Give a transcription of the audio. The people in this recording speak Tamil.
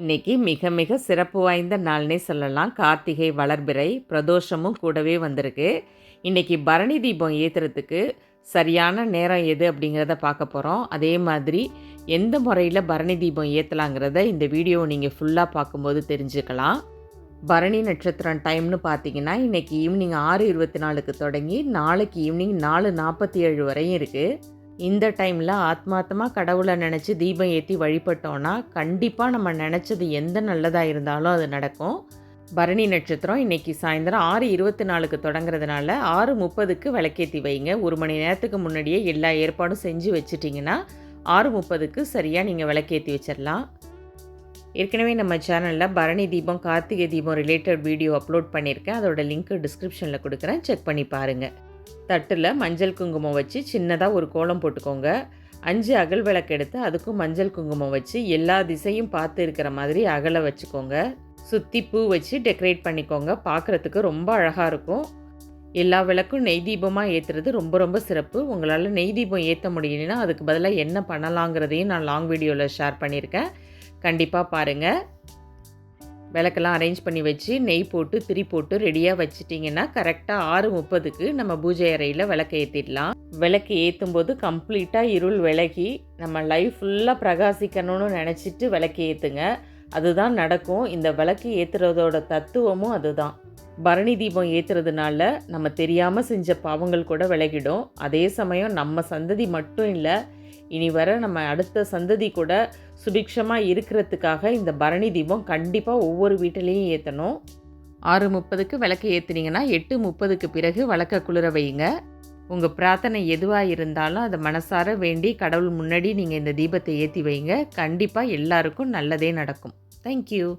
இன்னைக்கு மிக மிக சிறப்பு வாய்ந்த நாள்னே சொல்லலாம். கார்த்திகை வளர்பிறை பிரதோஷமும் கூடவே வந்திருக்கு. இன்னைக்கு பரணி தீபம் ஏற்றுறதுக்கு சரியான நேரம் எது அப்படிங்கிறத பார்க்க போகிறோம் அதே மாதிரி எந்த முறையில் பரணி தீபம் ஏற்றலாங்கிறத இந்த வீடியோவை நீங்கள் ஃபுல்லாக பார்க்கும்போது தெரிஞ்சுக்கலாம். பரணி நட்சத்திரம் டைம்னு பார்த்தீங்கன்னா இன்றைக்கி ஈவினிங் ஆறு இருபத்தி நாலுக்கு தொடங்கி நாளைக்கு ஈவினிங் நாலு நாற்பத்தி ஏழு வரையும் இருக்குது இந்த டைமில் ஆத்மார்த்தமாக கடவுளை நினச்சி தீபம் ஏற்றி வழிபட்டோன்னா கண்டிப்பாக நம்ம நினச்சது எந்த நல்லதாக இருந்தாலும் அது நடக்கும். பரணி நட்சத்திரம் இன்றைக்கி சாயந்தரம் ஆறு இருபத்தி நாலுக்கு தொடங்குறதுனால ஆறு முப்பதுக்கு விளக்கேற்றி வைங்க. ஒரு மணி நேரத்துக்கு முன்னாடியே எல்லா ஏற்பாடும் செஞ்சு வச்சுட்டிங்கன்னா ஆறு முப்பதுக்கு சரியாக நீங்கள் விளக்கேற்றி வச்சிடலாம் ஏற்கனவே நம்ம சேனலில் பரணி தீபம் Karthigai Deepam related video upload பண்ணியிருக்கேன். அதோட லிங்க் டிஸ்கிரிப்ஷனில் கொடுக்குறேன். செக் பண்ணி பாருங்கள் தட்டில் மஞ்சள் குங்குமம் வச்சு சின்னதாக ஒரு கோலம் போட்டுக்கோங்க. அஞ்சு அகல் விளக்கு எடுத்து அதுக்கும் மஞ்சள் குங்குமம் வச்சு எல்லா திசையும் பார்த்து இருக்கிற மாதிரி அகலை வச்சுக்கோங்க. சுற்றி பூ வச்சு டெக்கரேட் பண்ணிக்கோங்க. பார்க்குறதுக்கு ரொம்ப அழகாக இருக்கும். எல்லா விளக்கும் நெய் தீபமாக ஏற்றுறது ரொம்ப ரொம்ப சிறப்பு. உங்களால் நெய் தீபம் ஏற்ற முடியலன்னா அதுக்கு பதிலாக என்ன பண்ணலாங்கிறதையும் நான் லாங் வீடியோவில் ஷேர் பண்ணியிருக்கேன். கண்டிப்பாக பாருங்கள் விளக்கெல்லாம் அரேஞ்ச் பண்ணி வச்சு நெய் போட்டு திரி போட்டு ரெடியாக வச்சுட்டிங்கன்னா கரெக்டாக ஆறு முப்பதுக்கு நம்ம பூஜை அறையில் விளக்கு ஏற்றிடலாம் விளக்கு ஏற்றும் போது கம்ப்ளீட்டாக இருள் விலகி நம்ம லைஃப் ஃபுல்லாக பிரகாசிக்கணும்னு நினச்சிட்டு விளக்கு ஏற்றுங்க அதுதான் நடக்கும். இந்த விளக்கு ஏற்றுறதோட தத்துவமும் அதுதான். பரணி தீபம் ஏற்றுறதுனால நம்ம தெரியாமல் செஞ்ச பாவங்கள் கூட விலகிடும். அதே சமயம் நம்ம சந்ததி மட்டும் இல்லை இனி வர நம்ம அடுத்த சந்ததி கூட சுபிக்ஷமாக இருக்கிறதுக்காக இந்த பரணி தீபம் கண்டிப்பாக ஒவ்வொரு வீட்டிலையும் ஏற்றணும் ஆறு முப்பதுக்கு விளக்கு ஏற்றுனீங்கன்னா எட்டு முப்பதுக்கு பிறகு விளக்க குளிர வைங்க உங்கள் பிரார்த்தனை எதுவாக இருந்தாலும் அதை மனசார வேண்டி கடவுள் முன்னாடி நீங்கள் இந்த தீபத்தை ஏற்றி வைங்க. கண்டிப்பாக எல்லாருக்கும் நல்லதே நடக்கும். தேங்க்யூ